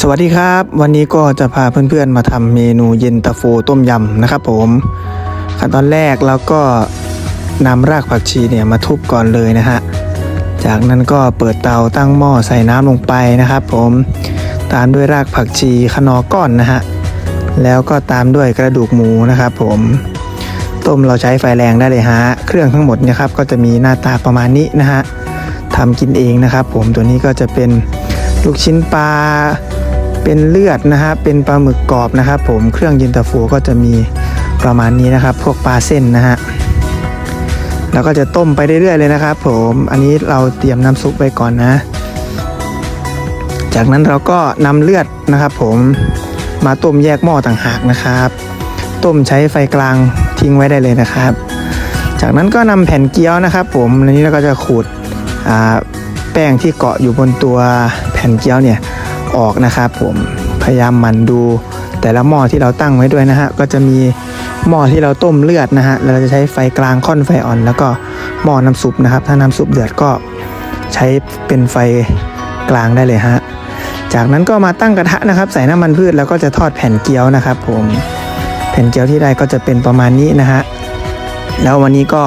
สวัสดีครับ วันนี้ก็จะพาเพื่อนๆมาทำเมนูเย็นตาโฟต้มยำนะครับผม ขั้นตอนแรกเราก็นำรากผักชีเนี่ยมาทุบก่อนเลยนะฮะ จากนั้นก็เปิดเตาตั้งหม้อใส่น้ำลงไปนะครับผม ตามด้วยรากผักชีขนอก้อนนะฮะ แล้วก็ตามด้วยกระดูกหมูนะครับผม ต้มเราใช้ไฟแรงได้เลยฮะ เครื่องทั้งหมดนะครับก็จะมีหน้าตาประมาณนี้นะฮะทำกินเองนะครับผม ตัวนี้ก็จะเป็นลูกชิ้นปลา เป็นเลือดนะฮะเป็นปลาหมึกกรอบนะครับ ผมเครื่องเย็นตาโฟก็จะมีประมาณนี้นะครับ พวกปลาเส้นนะฮะแล้วก็จะต้มไปเรื่อยๆเลยนะครับ ผมอันนี้เราเตรียมน้ำซุปไว้ก่อนนะ จากนั้นเราก็นำเลือดนะครับ ผมมาต้มแยกหม้อต่างหากนะครับ ต้มใช้ไฟกลางทิ้งไว้ได้เลยนะครับ จากนั้นก็นำแผ่นเกี๊ยวนะครับ ผมอันนี้เราก็จะขูดแป้งที่เกาะอยู่บนตัวแผ่นเกี๊ยวเนี่ย ออกนะครับผมพยายามหมั่นดู แต่ละหม้อที่เราตั้งไว้ด้วยนะฮะก็จะมีหม้อที่เราต้มเลือดนะฮะเราจะใช้ไฟกลางค่อนไฟอ่อน แล้วก็หม้อน้ำซุปนะครับ ถ้าน้ำซุปเดือดก็ใช้เป็นไฟกลางได้เลยฮะจากนั้นก็มาตั้งกระทะนะครับ ใส่น้ำมันพืชแล้วก็จะทอดแผ่นเกี๊ยวนะครับ ผมแผ่นเกี๊ยวที่ได้ก็จะเป็นประมาณนี้นะฮะแล้ววันนี้ก็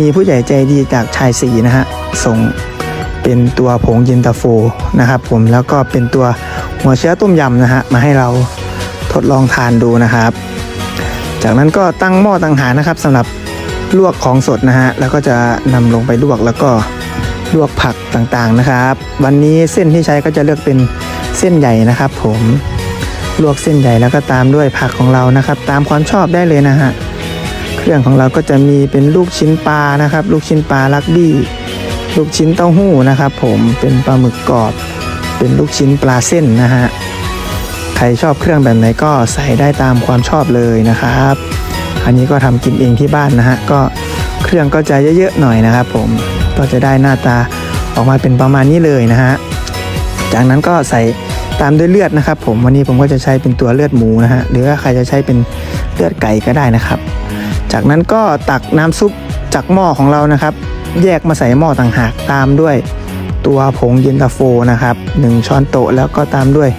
มีผู้ใหญ่ใจดีจากชายสีนะฮะส่ง เป็นตัวผงเย็นตาโฟนะครับผมแล้วก็เป็นตัวหัวเชื้อต้มยำนะฮะมาให้เราทดลองทานดูนะครับ จากนั้นก็ตั้งหม้อต่างหานะครับสำหรับลวกของสดนะฮะแล้วก็จะนำลงไปลวกแล้วก็ลวกผักต่างๆนะครับ วันนี้เส้นที่ใช้ก็จะเลือกเป็นเส้นใหญ่นะครับ ผมลวกเส้นใหญ่แล้วก็ตามด้วยผักของเรานะครับ ตามความชอบได้เลยนะฮะเครื่องของเราก็จะมีเป็นลูกชิ้นปลานะครับ ลูกชิ้นปลาลักบี้ ลูกชิ้นเต้าหู้นะครับผมเป็นปลาหมึกกรอบ เป็นลูกชิ้นปลาเส้นนะฮะใครชอบเครื่องแบบไหนก็ใส่ได้ตามความชอบเลยนะครับ อันนี้ก็ทำกินเองที่บ้านนะฮะก็เครื่องก็จะเยอะๆหน่อยนะครับ ผมก็จะได้หน้าตาออกมาเป็นประมาณนี้เลยนะฮะจากนั้นก็ใส่ตามด้วยเลือดนะครับ ผมวันนี้ผมก็จะใช้เป็นตัวเลือดหมูนะฮะหรือว่าใครจะใช้เป็นเลือดไก่ก็ได้นะครับ จากนั้นก็ตักน้ำซุปจากหม้อของเรานะครับ แยกมาใส่หม้อต่างหากตามด้วย ตัวผงเย็นตาโฟนะครับ 1 ช้อนโต๊ะแล้วก็ตามด้วย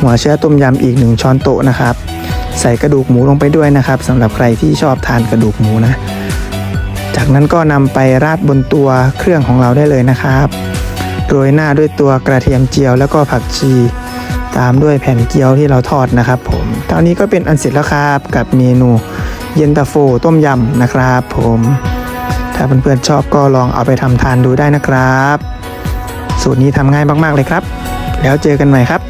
หัวเชื้อต้มยำอีก 1 ช้อนโต๊ะนะครับ ใส่กระดูกหมูลงไปด้วยนะครับสำหรับใครที่ชอบทานกระดูกหมูนะ จากนั้นก็นำไปราดบนตัวเครื่องของเราได้เลยนะครับโรยหน้าด้วยตัวกระเทียมเจียวแล้วก็ผักชีตามด้วยแผ่นเกี๊ยวที่เราทอดนะครับผมตอนนี้ก็เป็นอันเสร็จแล้วครับกับเมนูเย็นตาโฟต้มยำนะครับผม ถ้าเพื่อนๆชอบก็ลองเอาไปทำทานดูได้นะครับ สูตรนี้ทำง่ายมากๆเลยครับ แล้วเจอกันใหม่ครับ